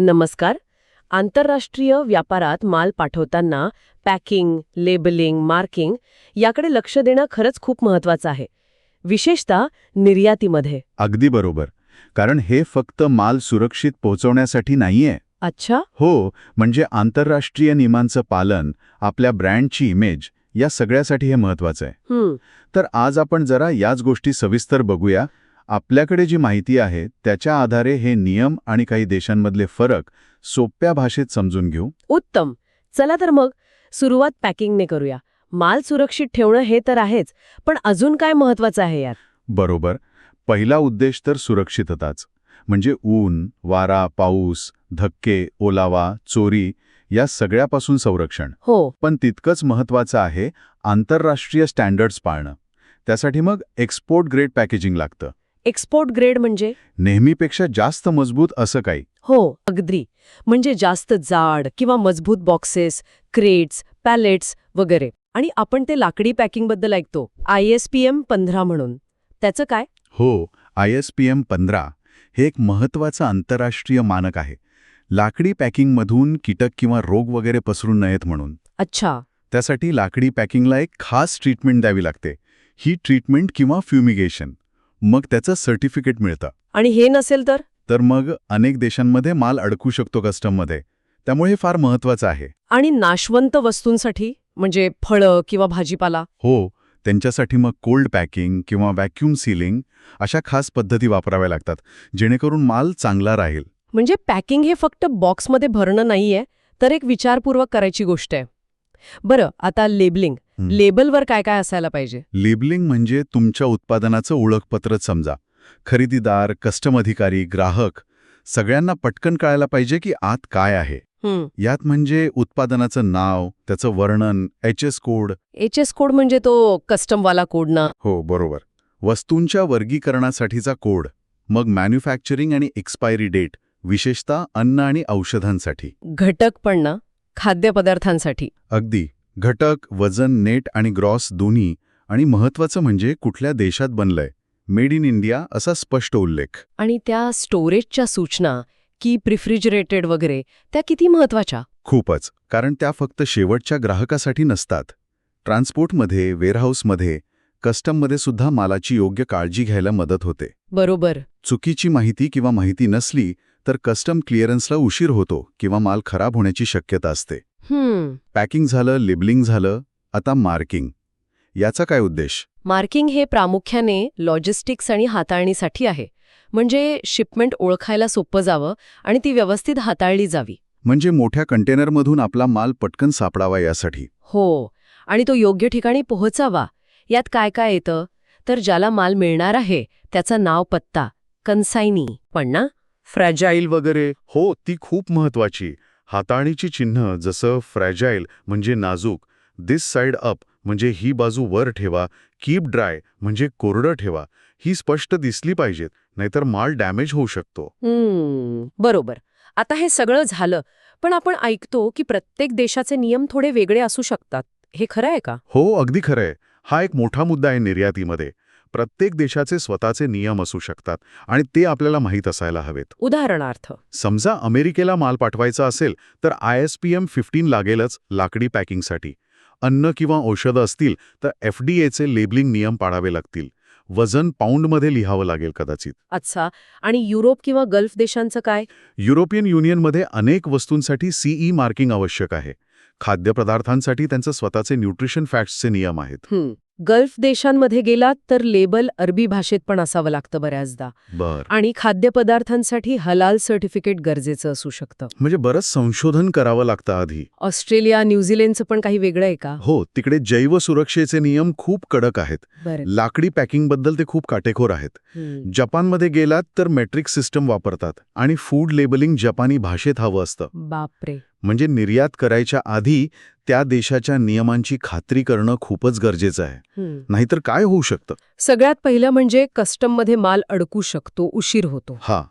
नमस्कार. आंतरराष्ट्रीय व्यापारात माल पाठवताना पॅकिंग लेबलिंग मार्किंग याकडे लक्ष देणं खरंच खूप महत्वाचं आहे. विशेषतः निर्यातीमध्ये. अगदी बरोबर. कारण हे फक्त माल सुरक्षित पोहोचवण्यासाठी नाहीये. अच्छा. हो म्हणजे आंतरराष्ट्रीय नियमांचं पालन आपल्या ब्रँडची इमेज या सगळ्यासाठी हे महत्वाचं आहे. तर आज आपण जरा याच गोष्टी सविस्तर बघूया. आपल्याकडे जी माहिती आहे त्याच्या आधारे हे नियम आणि काही देशांमधले फरक सोप्या भाषेत समजून घेऊ. उत्तम. चला तर मग सुरुवात पॅकिंगने करूया. माल सुरक्षित ठेवणं हे तर आहेच पण अजून काय महत्वाचं आहे यात? बरोबर. पहिला उद्देश तर सुरक्षितताच. म्हणजे ऊन वारा पाऊस धक्के ओलावा चोरी या सगळ्यापासून संरक्षण. हो. पण तितकंच महत्वाचं आहे आंतरराष्ट्रीय स्टँडर्ड्स पाळणं. त्यासाठी मग एक्सपोर्ट ग्रेड पॅकेजिंग लागतं. एक्सपोर्ट ग्रेड म्हणजे? नेहमीपेक्षा जास्त मजबूत असं काही. हो अगदी. म्हणजे जास्त जाड किंवा मजबूत बॉक्सेस क्रेट्स पॅलेट्स वगैरे. आणि आपण ते लाकडी पॅकिंगबद्दल ऐकतो. आय एस पी एम पंधरा म्हणून. त्याचं काय? हो आय एस पी एम पंधरा हे एक महत्वाचं आंतरराष्ट्रीय मानक आहे. लाकडी पॅकिंगमधून कीटक किंवा रोग वगैरे पसरू नयेत म्हणून. अच्छा. त्यासाठी लाकडी पॅकिंगला एक खास ट्रीटमेंट द्यावी लागते. ही ट्रीटमेंट किंवा फ्युमिगेशन मग त्याचं सर्टिफिकेट मिळतं. आणि हे नसेल तर? तर मग अनेक देशांमध्ये माल अडकू शकतो कस्टममध्ये त्यामुळे हे फार महत्वाचं आहे. आणि नाशवंत वस्तूंसाठी म्हणजे फळं किंवा भाजीपाला? हो त्यांच्यासाठी मग कोल्ड पॅकिंग किंवा व्हॅक्यूम सीलिंग अशा खास पद्धती वापराव्या लागतात जेणेकरून माल चांगला राहील. म्हणजे पॅकिंग हे फक्त बॉक्समध्ये भरणं नाहीये तर एक विचारपूर्वक करायची गोष्ट आहे. बरं आता लेबलिंग. लेबलवर काय काय असायला पाहिजे? लेबलिंग म्हणजे तुमच्या उत्पादनाचं ओळखपत्रच समजा. खरेदीदार कस्टम अधिकारी ग्राहक सगळ्यांना पटकन कळायला पाहिजे की आत काय आहे. यात म्हणजे उत्पादनाचं नाव त्याचं वर्णन H S code. H S code म्हणजे तो कस्टमवाला कोड ना? हो बरोबर. वस्तूंच्या वर्गीकरणासाठीचा कोड. मग मॅन्युफॅक्चरिंग आणि एक्सपायरी डेट विशेषतः अन्न आणि औषधांसाठी. घटक पण ना? खाद्यपदार्थांसाठी. अगदी. घटक वजन नेट आणि ग्रॉस दोन्ही आणि महत्वाचं म्हणजे कुठल्या देशात बनलंय. मेड इन इंडिया असा स्पष्ट उल्लेख. आणि त्या स्टोरेजच्या सूचना की प्रिफ्रिजरेटेड वगैरे त्या किती महत्त्वाच्या खूपच कारण त्या फक्त शेवटच्या ग्राहकासाठी नसतात. ट्रान्सपोर्टमध्ये वेअरहाऊसमध्ये कस्टममध्ये सुद्धा मालाची योग्य काळजी घ्यायला मदत होते. बरोबर. चुकीची माहिती किंवा माहिती नसली तर कस्टम क्लिअरन्सला उशीर होतो किंवा माल खराब होण्याची शक्यता असते. पॅकिंग झालं लेबलिंग झालं आता मार्किंग. याचा काय उद्देश? मार्किंग हे प्रामुख्याने लॉजिस्टिक्स आणि हाताळणीसाठी आहे. म्हणजे शिपमेंट ओळखायला सोपं जावं आणि ती व्यवस्थित हाताळली जावी. म्हणजे मोठ्या कंटेनरमधून आपला माल पटकन सापडावा यासाठी. हो. आणि तो योग्य ठिकाणी पोहोचावा. यात काय काय येतं? तर ज्याला माल मिळणार आहे त्याचं नाव पत्ता. कन्सायनी पण ना? फ्रॅजाईल वगैरे. हो ती खूप महत्वाची. हाताळणीची चिन्ह जसं फ्रॅजाईल म्हणजे नाजूक दिस साइड अप म्हणजे ही बाजू वर ठेवा कीप ड्राय म्हणजे कोरडं ठेवा ही स्पष्ट दिसली पाहिजेत नाहीतर माल डॅमेज होऊ शकतो. बरोबर. आता हे सगळं झालं पण आपण ऐकतो की प्रत्येक देशाचे नियम थोडे वेगळे असू शकतात. हे खरं आहे का? हो अगदी खरंय हा एक मोठा मुद्दा आहे निर्यातीमध्ये. प्रत्येक देशाचे स्वतःचे नियम असू शकतात आणि ते आपल्याला माहीत असायला हवेत. उदाहरणार्थ समजा अमेरिकेला माल पाठवायचा असेल तर I S P M fifteen लागेलच लाकडी पॅकिंगसाठी. अन्न किंवा औषधं असतील तर एफ डी एचे लेबलिंग नियम पाळावे लागतील. वजन पाऊंडमध्ये लिहावं लागेल कदाचित. अच्छा. आणि युरोप किंवा गल्फ देशांचं काय? युरोपियन युनियनमध्ये अनेक वस्तूंसाठी सीई मार्किंग आवश्यक आहे. खाद्यपदार्थांसाठी त्यांचं स्वतःचे न्यूट्रिशन फॅक्ट्सचे नियम आहेत. गल्फ देशांमध्ये गेलात तर लेबल अरबी भाषेत पण असावं लागतं बऱ्याचदा. आणि खाद्यपदार्थांसाठी हलाल सर्टिफिकेट गरजेचं असू शकतं. म्हणजे बरंच संशोधन करावं लागतं आधी. ऑस्ट्रेलिया न्यूझीलंडचं पण काही वेगळं आहे का? हो तिकडे जैव सुरक्षेचे नियम खूप कडक आहेत. लाकडी पॅकिंगबद्दल ते खूप काटेकोर आहेत. जपानमध्ये गेलात तर मेट्रिक सिस्टम वापरतात. आणि फूड लेबलिंग जपानी भाषेत हवं असतं. बापरे. म्हणजे निर्यात करायच्या आधी त्या देशाच्या नियमांची खात्री करणं खूपच गरजेचं आहे. नाहीतर काय होऊ शकतं? सगळ्यात पहिलं म्हणजे कस्टममध्ये माल अडकू शकतो उशीर होतो. हा.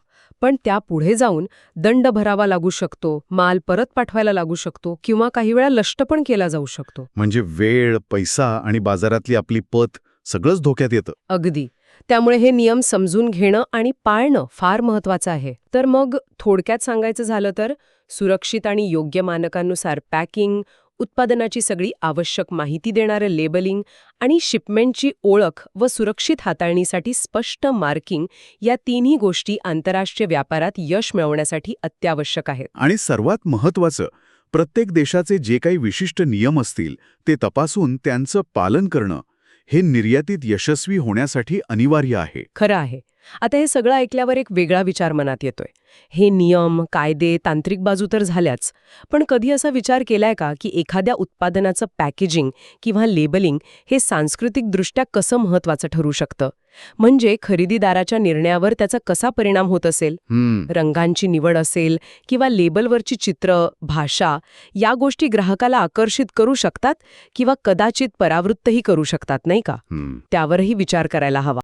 पण त्या पुढे जाऊन दंड भरावा लागू शकतो माल परत पाठवायला लागू शकतो किंवा काही वेळा लष्ट पण केला जाऊ शकतो. म्हणजे वेळ पैसा आणि बाजारातली आपली पत सगळंच धोक्यात येतं. अगदी. त्यामुळे हे नियम समजून घेणं आणि पाळणं फार महत्वाचं आहे. तर मग थोडक्यात सांगायचं झालं तर सुरक्षित आणि योग्य मानकांनुसार पॅकिंग उत्पादनाची सगळी आवश्यक माहिती देणारं लेबलिंग आणि शिपमेंटची ओळख व सुरक्षित हाताळणीसाठी स्पष्ट मार्किंग या तिन्ही गोष्टी आंतरराष्ट्रीय व्यापारात यश मिळवण्यासाठी अत्यावश्यक आहेत. आणि सर्वात महत्वाचं प्रत्येक देशाचे जे काही विशिष्ट नियम असतील ते तपासून त्यांचं पालन करणं हे निर्यातीत यशस्वी होण्यासाठी अनिवार्य आहे. खरं आहे. आता हे सगळं ऐकल्यावर एक वेगळा विचार मनात येतोय. हे नियम कायदे तांत्रिक बाजू तर झाल्याच. पण कधी असा विचार केलाय का की एखाद्या उत्पादनाचं पॅकेजिंग किंवा लेबलिंग हे सांस्कृतिकदृष्ट्या कसं महत्वाचं ठरू शकतं? म्हणजे खरेदीदाराच्या निर्णयावर त्याचा कसा परिणाम होत असेल? रंगांची निवड असेल किंवा लेबलवरची चित्र भाषा या गोष्टी ग्राहकाला आकर्षित करू शकतात किंवा कदाचित परावृत्तही करू शकतात नाही का? त्यावरही विचार करायला हवा.